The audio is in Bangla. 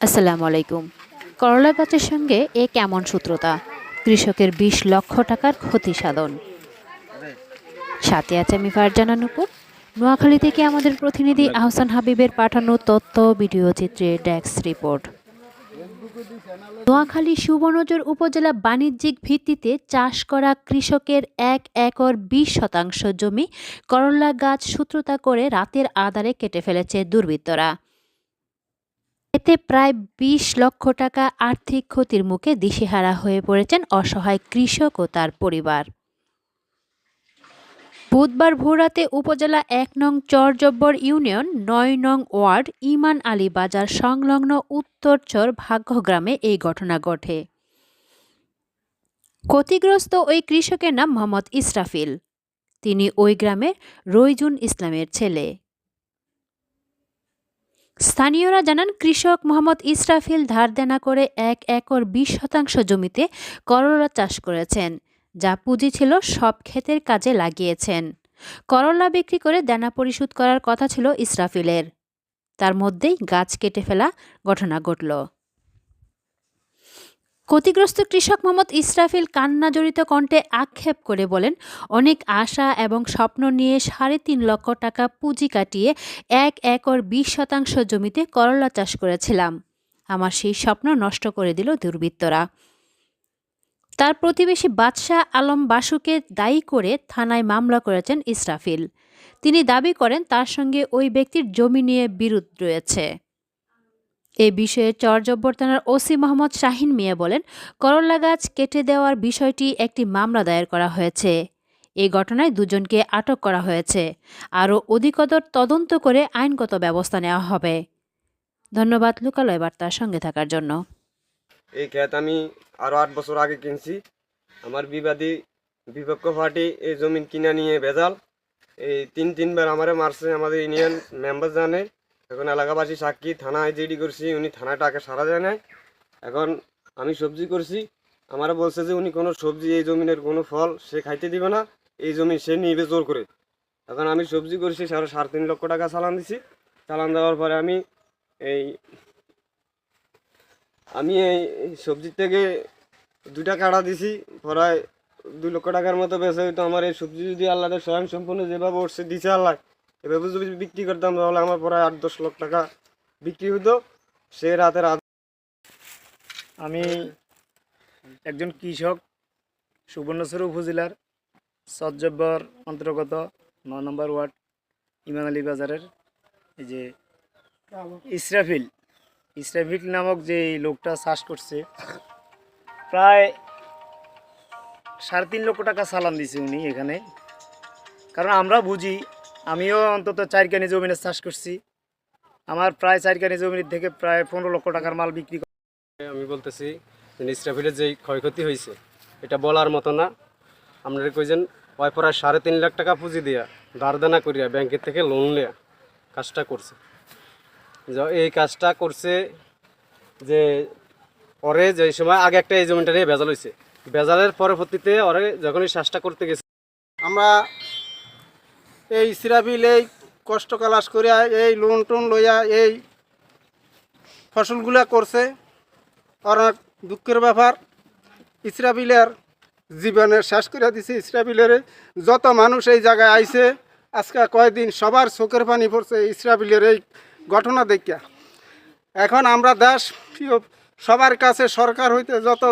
আসসালামু আলাইকুম। করলা গাছের সঙ্গে এ কেমন সূত্রতা? কৃষকের বিশ লক্ষ টাকার ক্ষতি সাধন। সাথে আছে আমি ফারজানা নোয়াখালী থেকে আমাদের প্রতিনিধি আহসান হাবিবের পাঠানো তথ্য, ভিডিও চিত্রে ডেস্ক রিপোর্ট। নোয়াখালী সুবর্ণচর উপজেলা বাণিজ্যিক ভিত্তিতে চাষ করা কৃষকের এক একর বিশ শতাংশ জমি করলা গাছ সূত্রতা করে রাতের আধারে কেটে ফেলেছে দুর্বৃত্তরা। এতে প্রায় বিশ লক্ষ টাকা আর্থিক ক্ষতির মুখে দিশেহারা হয়ে পড়েছেন অসহায় কৃষক ও তার পরিবার। বুধবার ভোরাতে উপজেলা এক নং চরজব্বর ইউনিয়ন নয় নং ওয়ার্ড ইমান আলী বাজার সংলগ্ন উত্তরচর ভাগ্যগ্রামে এই ঘটনা ঘটে। ক্ষতিগ্রস্ত ওই কৃষকের নাম মোহাম্মদ ইসরাফিল। তিনি ওই গ্রামের রইজুন ইসলামের ছেলে। স্থানীয়রা জানান, কৃষক মোহাম্মদ ইসরাফিল ধার দেনা করে এক একর বিশ শতাংশ জমিতে করলা চাষ করেছেন, যা পুঁজি ছিল সব ক্ষেতের কাজে লাগিয়েছেন। করলা বিক্রি করে দেনা পরিশোধ করার কথা ছিল ইসরাফিলের। তার মধ্যেই গাছ কেটে ফেলা ঘটনা ঘটল। ক্ষতিগ্রস্ত কৃষক মোহাম্মদ ইসরাফিল কান্না জড়িত কণ্ঠে আক্ষেপ করে বলেন, অনেক আশা এবং স্বপ্ন নিয়ে সাড়ে তিন লক্ষ টাকা পুঁজি কাটিয়ে এক একর বিশ শতাংশ জমিতে করলা চাষ করেছিলাম। আমার সেই স্বপ্ন নষ্ট করে দিল দুর্বৃত্তরা। তার প্রতিবেশী বাদশাহ আলম বাসুকে দায়ী করে থানায় মামলা করেছেন ইসরাফিল। তিনি দাবি করেন, তার সঙ্গে ওই ব্যক্তির জমি নিয়ে বিরোধ রয়েছে। এ বিষয়ে চরজব্বর থানার ওসি মোহাম্মদ শাহিন মিয়া বলেন, করলা গাছ কেটে দেওয়ার বিষয়টি একটি মামলা দায়ের করা হয়েছে। এই ঘটনায় দুজনকে আটক করা হয়েছে। আরও অধিকতর তদন্ত করে আইনগত ব্যবস্থা নেওয়া হবে। ধন্যবাদ, লোকালয় বার্তার সঙ্গে থাকার জন্য। এই ক্ষেত আমি আরও আট বছর আগে কিনছি। আমার বিবাদী বিপক্ষ পার্টি এই জমিন কিনা নিয়ে ভেজাল এই তিন তিনবার আমারে মারছে, আমাদের ইউনিয়ন মেম্বার জানে। এখন এলাকাবাসী সাক্ষী থানায় জিডি করছি, উনি থানায় টাকা সারা যায় নাই। এখন আমি সবজি করছি আমারা বলছে যে উনি কোনো সবজি, এই জমিনের কোনো ফল সে খাইতে দিবে না, এই জমি সে নিবে জোর করে। এখন আমি সবজি করছি, সাড়ে সাড়ে তিন লক্ষ টাকা চালান দিছি। চালান দেওয়ার পরে আমি এই আমি এই সবজির থেকে দুটা কাটা দিছি, প্রায় দুই লক্ষ টাকার মতো বেঁচে হইতো। আমার এই সবজি যদি আল্লাহর স্বয়ং সম্পূর্ণ যেভাবে উঠছে, দিছে আল্লাহ এভাবে যদি বিক্রি করতাম তাহলে আমার প্রায় আট দশ লক্ষ টাকা বিক্রি হতো সে রাতের আমি একজন কৃষক সুবর্ণচর উপজেলার সজ্জব্বর অন্তর্গত ন নম্বর ওয়ার্ড ইমান আলী বাজারের এই যে ইসরাফিল। ইসরাফিল নামক যে লোকটা চাষ করছে, প্রায় সাড়ে তিন লক্ষ টাকা সালান দিছে উনি এখানে। কারণ আমরা বুঝি আমিও অন্তত চারকানি জমিনে চাষ করছি। আমার প্রায় চারকানি জমির থেকে প্রায় পনেরো লক্ষ টাকার মাল বিক্রি আমি বলতেছি ইসরাফিলের যে ক্ষয়ক্ষতি হয়েছে এটা বলার মতো না। আপনারা কইছেন ওই প্রায় সাড়ে তিন লাখ টাকা পুঁজি দিয়া ধারদানা করিয়া ব্যাংকের থেকে লোন নেয়া কাজটা করছে। য- এই কাজটা করছে যে পরে যে সময় আগে একটা এই জমিটা নিয়ে ভেজাল হয়েছে ভেজালের পরবর্তীতে ওরে যখন এই চাষটা করতে গেছে আমরা এই সিরাবিল এই কষ্ট কালাস করিয়া, এই লোন টোন লইয়া, এই ফসলগুলা করছে অনেক দুঃখের ব্যাপার, ইসরাবিলের জীবনে শেষ করে দিছে। ইসরাবিলের যত মানুষ এই জায়গায় আইছে, আজকে কয়েকদিন সবার চোখের পানি পড়ছে ইসরাবিলের এই ঘটনা দেখিয়া। এখন আমরা দেশ সবার কাছে সরকার হইতে যত